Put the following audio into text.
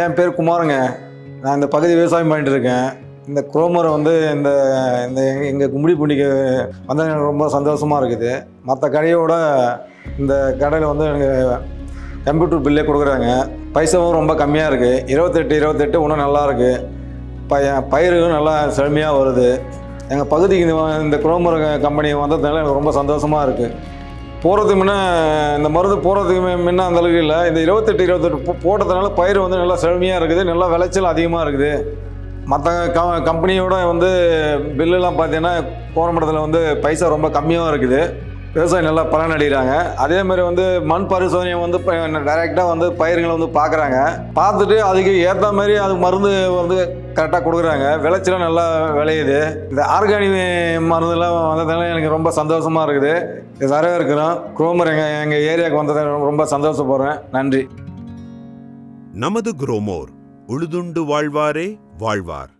என் பேர் குமாருங்க. நான் இந்த பகுதி விவசாயம் பண்ணிட்டு இருக்கேன். இந்த குரோமரை வந்து இந்த இந்த எங்கள் கும்படி பூண்டிக்கு வந்து எனக்கு ரொம்ப சந்தோஷமாக இருக்குது. மற்ற கடையோட இந்த கடையில் வந்து எனக்கு கம்ப்யூட்டர் பில்லே கொடுக்குறாங்க. பைசாவும் ரொம்ப கம்மியாக இருக்குது இருபத்தெட்டு இருபத்தெட்டு இன்னும் நல்லா இருக்குது பய பயிரும் நல்லா செழுமையாக வருது. எங்கள் பகுதிக்கு இந்த இந்த குரோமர் கம்பெனி வந்ததுனால எனக்கு ரொம்ப சந்தோஷமாக இருக்குது போகிறதுக்கு முன்னே இந்த மருந்து போகிறதுக்கு முன்ன அந்தளவுக்கு இல்லை. இந்த இருபத்தெட்டு இருபத்தெட்டு போட்டதுனால பயிர் வந்து நல்லா செழுமையாக இருக்குது நல்லா விளைச்சல் அதிகமாக இருக்குது. மற்ற க கம்பெனியோட வந்து பில்லுலாம் பார்த்தீங்கன்னா கோரமட்டத்தில் வந்து பைசா ரொம்ப கம்மியாக இருக்குது. விவசாயம் நல்லா பலன் அடைகிறாங்க அதே மாதிரி வந்து மண் பரிசோதனையை வந்து டைரெக்டாக வந்து பயிர்களை வந்து பார்க்குறாங்க பார்த்துட்டு அதுக்கு ஏற்ற மாதிரி அது மருந்து வந்து கரெக்டாக கொடுக்குறாங்க. விளைச்சலாம் நல்லா விளையுது. இந்த ஆர்கானிக் மருந்துலாம் வந்ததுனால எனக்கு ரொம்ப சந்தோஷமாக இருக்குது. இது வரவேற்கிறோம். குரோமர் எங்கள் எங்கள் ஏரியாவுக்கு வந்ததை ரொம்ப சந்தோஷப்படுறேன். நன்றி. நமது குரோமோர் உழுதுண்டு வாழ்வாரே வாழ்வார்.